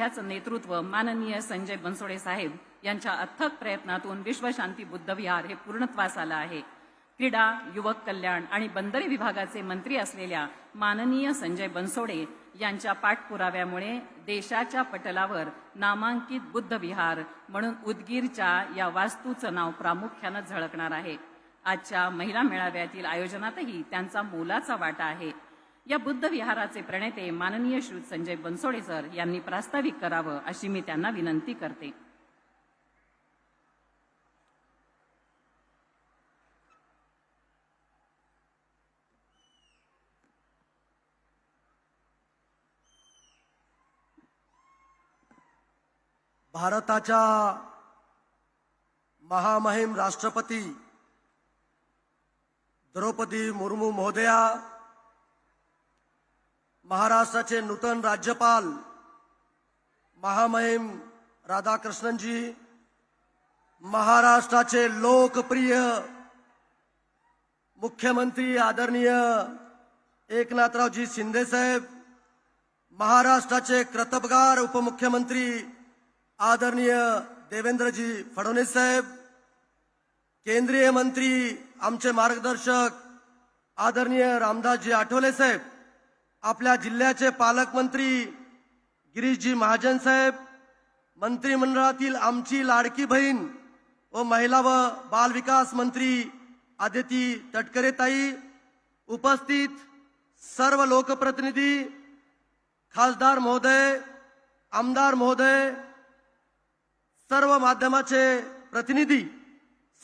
जिल्ह्याचं नेतृत्व माननीय संजय बनसोडे साहेब यांच्या अथक प्रयत्नातून विश्वशांती बुद्धविहार हे पूर्णत्वास आलं आहे. क्रीडा युवक कल्याण आणि बंदरे विभागाचे मंत्री असलेल्या माननीय संजय बनसोडे यांच्या पाठपुराव्यामुळे देशाच्या पटलावर नामांकित बुद्धविहार म्हणून उदगीरच्या या वास्तूचं नाव प्रामुख्यानं झळकणार आहे. आजच्या महिला मेळाव्यातील आयोजनातही त्यांचा मोलाचा वाटा आहे. या बुद्ध विहाराचे प्रणेते माननीय श्री संजय बनसोडे सर यांनी प्रास्ताविक करावं अशी मी त्यांना विनंती करते. भारताच्या महामहिम राष्ट्रपती द्रौपदी मुर्मू महोदया महाराष्ट्राचे नूतन राज्यपाल महामहिम राधाकृष्णनजी महाराष्ट्राचे लोकप्रिय मुख्यमंत्री आदरणीय एकनाथरावजी शिंदेसाहेब महाराष्ट्राचे कृतबगार उपमुख्यमंत्री आदरणीय देवेंद्रजी फडणवीस साहेब केंद्रीय मंत्री आमचे मार्गदर्शक आदरणीय रामदासजी आठवले साहेब आपल्या जिल्ह्याचे पालकमंत्री गिरीशजी महाजन साहेब मंत्रिमंडळातील आमची लाडकी बहीण व महिला व बाल विकास मंत्री आदिती तटकरे ताई उपस्थित सर्व लोकप्रतिनिधी खासदार महोदय आमदार महोदय सर्व माध्यमाचे प्रतिनिधी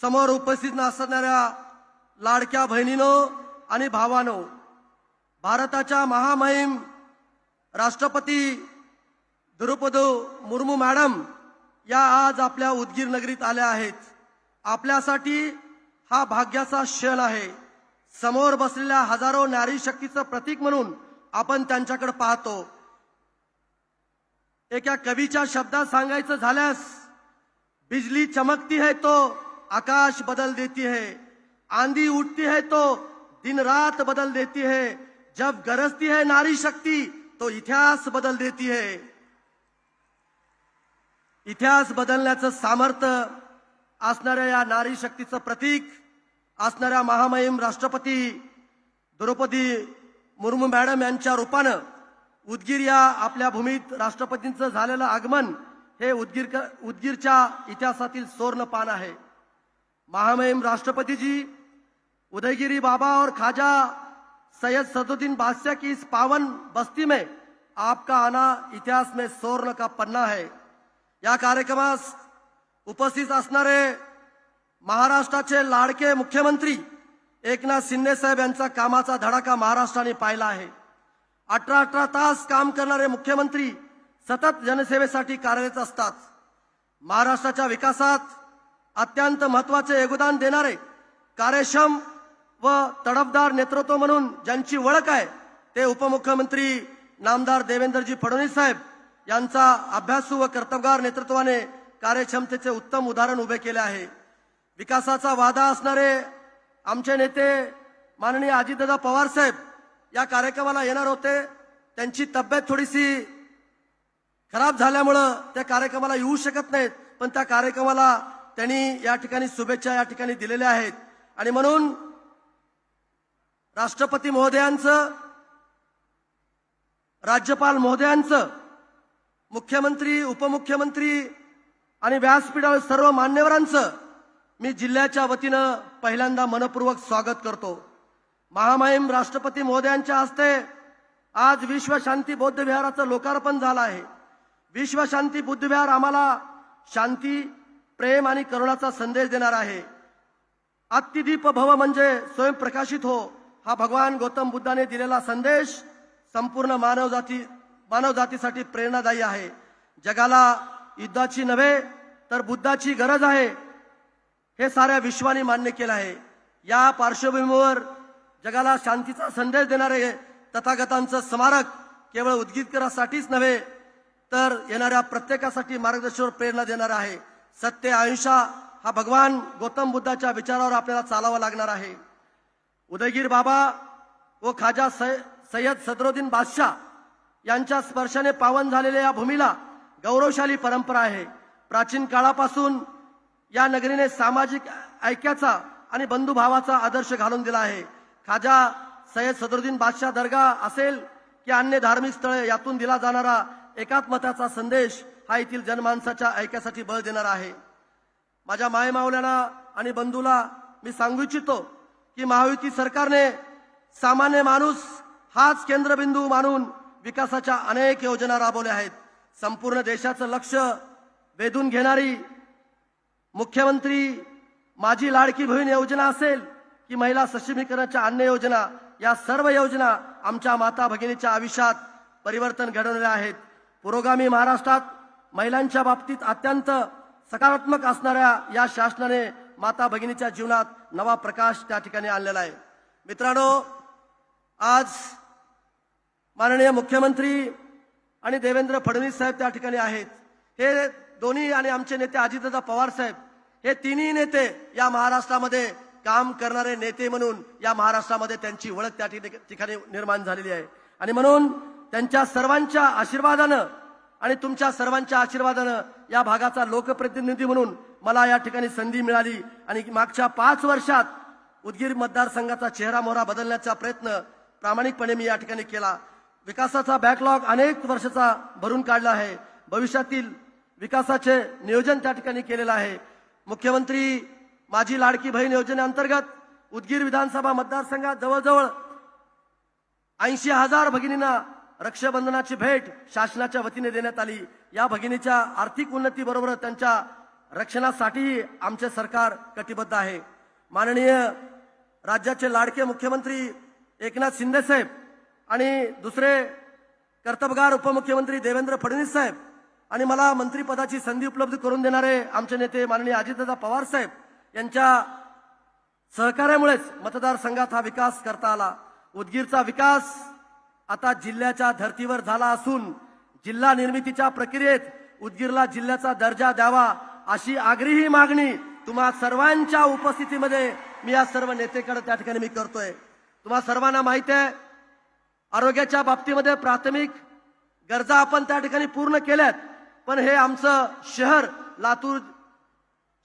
समोर उपस्थित असणाऱ्या लाडक्या बहिणीनो आणि भावानो भारताच्या महामहिम राष्ट्रपती द्रौपदी मुर्मू मॅडम या आज आपल्या उदगीर नगरीत आल्या आहेत. आपल्यासाठी हा भाग्याचा क्षण आहे. समोर बसलेल्या हजारो नारी शक्तीचं प्रतीक म्हणून आपण त्यांच्याकडे पाहतो. एका कवीच्या शब्दात सांगायचं झाल्यास बिजली चमकती है तो आकाश बदल देती है आंधी उठती है तो दिन रात बदल देती है जब गरजती है नारी शक्ति तो इतिहास बदल देती है। इतिहास बदलण्याचं सामर्थ्य असणाऱ्या या नारी शक्तीचं प्रतीक असणाऱ्या महामहिम राष्ट्रपती द्रौपदी मुर्मू मॅडम यांच्या रूपानं उदगीर या आपल्या भूमीत राष्ट्रपतींचं झालेलं आगमन हे उदगीर उदगीरच्या इतिहासातील सोर्ण पान आहे. महामहिम राष्ट्रपतीजी उदयगिरी बाबा और खाजा सैयद सदुद्दीन बादशाह की इस पावन बस्ती में आपका आना इतिहास में सुवर्ण का पन्ना है। या कार्यक्रमास उपस्थित असणारे महाराष्ट्राचे लाडके मुख्यमंत्री एकनाथ शिंदे साहेब यांचा कामाचा धडाका महाराष्ट्राने पाहिला आहे. अठरा अठरा तास काम करणारे मुख्यमंत्री सतत जनसेवेसाठी कार्यरत असतात. महाराष्ट्राच्या विकासात अत्यंत महत्त्वाचे योगदान देणारे कार्यक्षम व तडफदार नेतृत्व म्हणून ज्यांची ओळख आहे ते उपमुख्यमंत्री नामदार देवेंद्रजी फडणवीस साहेब यांचा अभ्यासू व कर्तबगार नेतृत्वाने कार्यक्षमतेचे उत्तम उदाहरण उभे केले आहे. विकासाचा वादा असणारे आमचे नेते माननीय अजितदादा पवार साहेब या कार्यक्रमाला येणार होते. त्यांची तब्येत थोडीशी खराब झाल्यामुळं त्या कार्यक्रमाला येऊ शकत नाहीत पण त्या कार्यक्रमाला त्यांनी या ठिकाणी शुभेच्छा या ठिकाणी दिलेल्या आहेत. आणि म्हणून राष्ट्रपती महोदयांचं राज्यपाल महोदयांचं मुख्यमंत्री उपमुख्यमंत्री आणि व्यासपीठावर सर्व मान्यवरांचं मी जिल्ह्याच्या वतीनं पहिल्यांदा मनपूर्वक स्वागत करतो. महामहिम राष्ट्रपती महोदयांच्या हस्ते आज विश्वशांती बौद्धविहाराचं बौद्ध विहाराचं लोकार्पण झालं आहे. विश्वशांती बुद्धविहार बुद्ध विहार आम्हाला शांती प्रेम आणि करुणाचा संदेश देणार आहे. अतिदीप भव म्हणजे स्वयंप्रकाशित हो. हा भगवान गौतम बुद्धाने दिलेला संदेश संपूर्ण मानवजाती मानवजातीसाठी प्रेरणादायी आहे. जगाला युद्धाची नव्हे तर बुद्धाची गरज आहे हे साऱ्या विश्वाने मान्य केलं आहे. या पार्श्वभूमीवर जगाला शांतीचा संदेश देणारे तथागतांचं स्मारक केवळ उद्गीतकरासाठीच नव्हे तर येणाऱ्या प्रत्येकासाठी मार्गदर्शनावर प्रेरणा देणार आहे. सत्य अहिंसा हा भगवान गौतम बुद्धाच्या विचारावर आपल्याला चालावा लागणार आहे. उदयगीर बाबा व खाजा सय्यद सदरुद्दीन बादशाह यांच्या स्पर्शाने पावन झालेल्या या भूमीला गौरवशाली परंपरा आहे. प्राचीन काळापासून या नगरीने सामाजिक ऐक्याचा आणि बंधुभावाचा आदर्श घालून दिला आहे. खाजा सय्यद सदरुद्दीन बादशाह दर्गा असेल की अन्य धार्मिक स्थळे यातून दिला जाणारा एकात्मताचा संदेश हा येथील जनमानसाच्या ऐक्यासाठी बळ देणारा आहे. माझ्या मायमावल्याला आणि बंधूला मी सांगू इच्छितो की महायुती सरकारने सामान्य माणूस हाच केंद्रबिंदू मानून विकासाच्या अनेक योजना राबवल्या आहेत. संपूर्ण देशाचं लक्ष वेधून घेणारी मुख्यमंत्री माझी लाडकी बहीण योजना असेल की महिला सक्षमीकरणाच्या अन्य योजना या सर्व योजना आमच्या माता भगिनीच्या आयुष्यात परिवर्तन घडवलेल्या आहेत. पुरोगामी महाराष्ट्रात महिलांच्या बाबतीत अत्यंत सकारात्मक असणाऱ्या या शासनाने माता भगिनीच्या जीवनात नवा प्रकाश त्या ठिकाणी आणलेला आहे. मित्रांनो आज माननीय मुख्यमंत्री आणि देवेंद्र फडणवीस साहेब त्या ठिकाणी आहेत. हे दोन्ही आणि आमचे नेते अजितदादा पवार साहेब हे तिन्ही नेते या महाराष्ट्रामध्ये काम करणारे नेते म्हणून या महाराष्ट्रामध्ये त्यांची ओळख त्या ठिकाणी निर्माण झालेली आहे. आणि म्हणून त्यांच्या सर्वांच्या आशीर्वादानं आणि तुमच्या सर्वांच्या आशीर्वादानं या भागाचा लोकप्रतिनिधी म्हणून मला या ठिकाणी संधी मिळाली. आणि मागच्या पाच वर्षात उदगीर मतदारसंघाचा चेहरा मोहरा बदलण्याचा प्रयत्न प्रामाणिकपणे मी या ठिकाणी केला. विकासाचा बॅकलॉग अनेक वर्षाचा भरून काढला आहे. भविष्यातील विकासाचे नियोजन त्या ठिकाणी केलेलं आहे. मुख्यमंत्री माझी लाडकी बहीण योजनेअंतर्गत उदगीर विधानसभा मतदारसंघात जवळजवळ ऐंशी हजार भगिनींना रक्षाबंधनाची भेट शासनाच्या वतीने देण्यात आली. या भगिनीच्या आर्थिक उन्नतीबरोबर त्यांच्या रक्षणासाठीही आमचे सरकार कटिबद्ध आहे. माननीय राज्याचे लाडके मुख्यमंत्री एकनाथ शिंदे साहेब आणि दुसरे कर्तबगार उपमुख्यमंत्री देवेंद्र फडणवीस साहेब आणि मला मंत्रिपदाची संधी उपलब्ध करून देणारे आमचे नेते माननीय अजितदादा पवार साहेब यांच्या सहकार्यामुळेच मतदारसंघात हा विकास करता आला. उदगीरचा विकास आता जिल्ह्याच्या धर्तीवर झाला असून जिल्हा निर्मितीच्या प्रक्रियेत उदगीरला जिल्ह्याचा दर्जा द्यावा अशी आग्रही मागणी तुम्हा सर्वांच्या उपस्थितीमध्ये मी या सर्व नेतेकडे त्या ठिकाणी मी करतोय. तुम्हा सर्वांना माहिती आहे आरोग्याच्या बाबतीमध्ये प्राथमिक गरजा आपण त्या ठिकाणी पूर्ण केल्यात पण हे आमचं शहर लातूर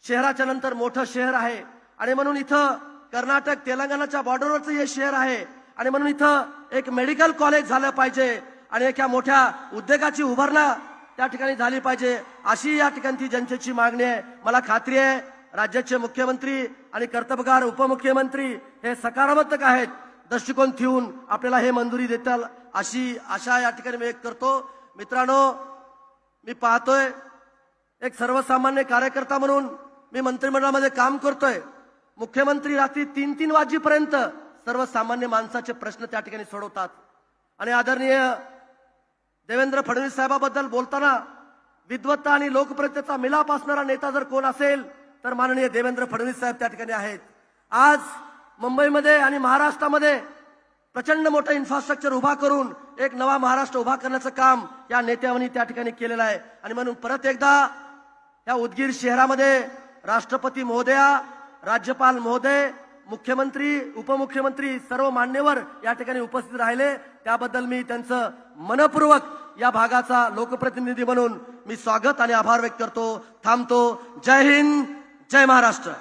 शहराच्या नंतर मोठं शहर आहे. आणि म्हणून इथं कर्नाटक तेलंगणाच्या बॉर्डरवरचं हे शहर आहे. आणि म्हणून इथं एक मेडिकल कॉलेज झालं पाहिजे आणि एका मोठ्या उद्योगाची उभारणा त्या ठिकाणी झाली पाहिजे. अशी या ठिकाणची जनतेची मागणी आहे. मला खात्री आहे राज्याचे मुख्यमंत्री आणि कर्तबगार उपमुख्यमंत्री हे सकारात्मक आहेत. दृष्टिकोन ठेवून आपल्याला हे मंजुरी देताल अशी आशा या ठिकाणी मी व्यक्त करतो. मित्रांनो मी पाहतोय एक सर्वसामान्य कार्यकर्ता म्हणून मी मंत्रिमंडळामध्ये काम करतोय. मुख्यमंत्री रात्री तीन तीन वाजेपर्यंत सर्वसामान्य माणसाचे प्रश्न त्या ठिकाणी सोडवतात. आणि आदरणीय देवेंद्र फडणवीस साहेबाबद्दल बोलताना विद्वत्ता आणि लोकप्रियतेचा मिलाप असणारा नेता जर कोण असेल तर माननीय देवेंद्र फडणवीस साहेब त्या ठिकाणी आहेत. आज मुंबईमध्ये आणि महाराष्ट्रामध्ये प्रचंड मोठं इन्फ्रास्ट्रक्चर उभा करून एक नवा महाराष्ट्र उभा करण्याचं काम या नेत्यांनी त्या ठिकाणी केलेलं आहे. आणि म्हणून परत एकदा या उदगीर शहरामध्ये राष्ट्रपती महोदया राज्यपाल महोदय मुख्यमंत्री उपमुख्यमंत्री सर्व मान्यवर या ठिकाणी उपस्थित राहिले. त्याबद्दल मी त्यांचं मनपूर्वक या भागाचा लोकप्रतिनिधी म्हणून मी स्वागत आणि आभार व्यक्त करतो. थांबतो. जय हिंद जय महाराष्ट्र.